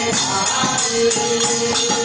Hare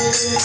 Hare